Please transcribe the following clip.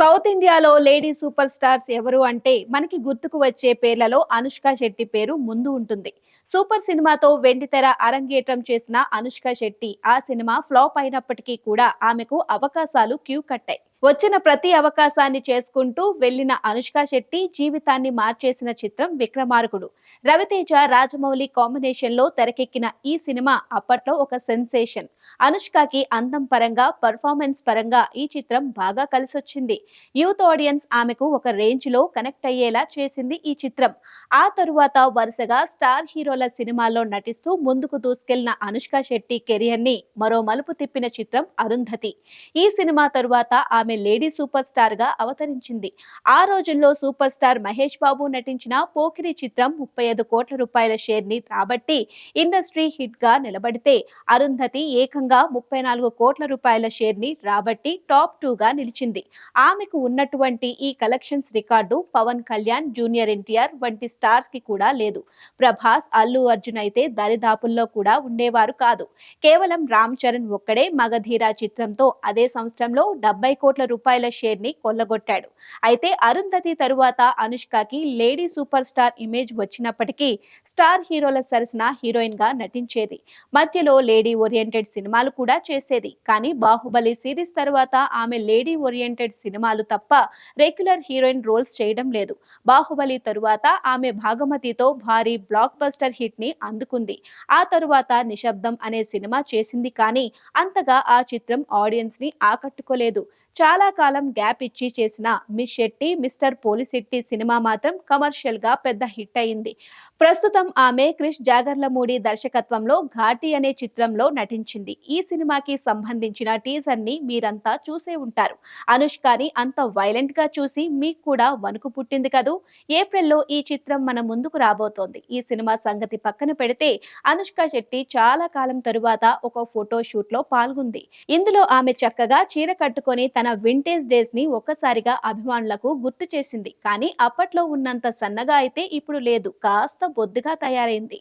South ఇండియాలో lady super stars ఎవరు అంటే మనకి గుర్తుకు వచ్చే పేర్లలో అనుష్క శెట్టి పేరు ముందు ఉంటుంది. సూపర్ సినిమాతో వెండితెర అరంగేట్రం చేసిన అనుష్క శెట్టి ఆ సినిమా ఫ్లాప్ అయినప్పటికీ కూడా ఆమెకు అవకాశాలు క్యూ కట్టాయి. వచ్చిన ప్రతి అవకాశాన్ని చేసుకుంటూ వెళ్ళిన అనుష్క శెట్టి జీవితాన్ని మార్చేసిన చిత్రం విక్రమార్కుడు. రవితేజ రాజమౌళి కాంబినేషన్లో తెరకెక్కిన ఈ సినిమా అప్పట్లో ఒక సెన్సేషన్. అనుష్కకి అందం పరంగా పర్ఫార్మెన్స్ పరంగా ఈ చిత్రం బాగా కలిసొచ్చింది. యూత్ ఆడియన్స్ ఆమెకు ఒక రేంజ్లో కనెక్ట్ అయ్యేలా చేసింది ఈ చిత్రం. ఆ తరువాత వరుసగా స్టార్ హీరోల సినిమాల్లో నటిస్తూ ముందుకు దూసుకెళ్ళిన అనుష్క శెట్టి కెరియర్ని మరో మలుపు తిప్పిన చిత్రం అరుంధతి. ఈ సినిమా తరువాత ఆమె లేడీ సూపర్ స్టార్గా అవతరించింది. ఆ రోజుల్లో సూపర్ స్టార్ మహేష్ బాబు నటించిన పోకిరి చిత్రం ముప్పై ఐదు కోట్ల రూపాయల షేర్ని రాబట్టి ఇండస్ట్రీ హిట్గా నిలబడితే అరుంధతి ఏకంగా ముప్పై నాలుగు కోట్ల రూపాయల షేర్ని రాబట్టి టాప్ టూ గా నిలిచింది. ఆమెకు ఉన్నటువంటి ఈ collections record Pawan Kalyan junior NTR వంటి స్టార్స్కి కూడా లేదు. ప్రభాస్ అల్లు అర్జున్ అయితే దరిదాపుల్లో కూడా ఉండేవారు కాదు. కేవలం రామ్ చరణ్ ఒక్కడే మగధీరా చిత్రంతో అదే సంవత్సరంలో డెబ్బై కోట్ల రూపాయల షేర్ని కొల్లగొట్టాడు. అయితే అరుంధతి తరువాత అనుష్కకి లేడీ సూపర్ స్టార్ ఇమేజ్ వచ్చినప్పటికీ స్టార్ హీరోల సరసన హీరోయిన్గా నటించేది. మధ్యలో లేడీ ఓరియంటెడ్ సినిమాలు కూడా చేసేది. కానీ బాహుబలి సిరీస్ తర్వాత ఆమె లేడీ ఓరియంటెడ్ సినిమాలు తప్ప రెగ్యులర్ హీరోయిన్ రోల్స్ చేయడం లేదు. బాహుబలి తరువాత ఆమె భాగమతితో భారీ బ్లాక్ బస్టర్ హిట్ని అందుకుంది. ఆ తరువాత నిశ్శబ్దం అనే సినిమా చేసింది కానీ అంతగా ఆ చిత్రం ఆడియన్స్ని ఆకట్టుకోలేదు. చాలా కాలం గ్యాప్ ఇచ్చి చేసిన miss Shetty mister Polishetty cinema మాత్రం కమర్షియల్గా పెద్ద హిట్ అయింది. ప్రస్తుతం ఆమె క్రిష్ జాగర్లమూడి దర్శకత్వంలో ఘాటి అనే చిత్రంలో నటించింది. ఈ సినిమాకి సంబంధించిన టీజర్ని మీరంతా చూసే ఉంటారు. అనుష్కని అంత వైలెంట్గా చూసి మీకు కూడా వణుకు పుట్టింది కదూ? ఏప్రిల్లో ఈ చిత్రం మన ముందుకు రాబోతోంది. ఈ సినిమా సంగతి పక్కన పెడితే అనుష్క శెట్టి చాలా కాలం తరువాత ఒక ఫోటో షూట్లో పాల్గొంది. ఇందులో ఆమె చక్కగా చీర కట్టుకొని తన వింటేజ్ డేస్ని ఒక్కసారిగా అభిమానులకు గుర్తు చేసింది. కానీ అప్పట్లో ఉన్నంత సన్నగా అయితే ఇప్పుడు లేదు. కాస్త బొద్దుగా తయారైంది.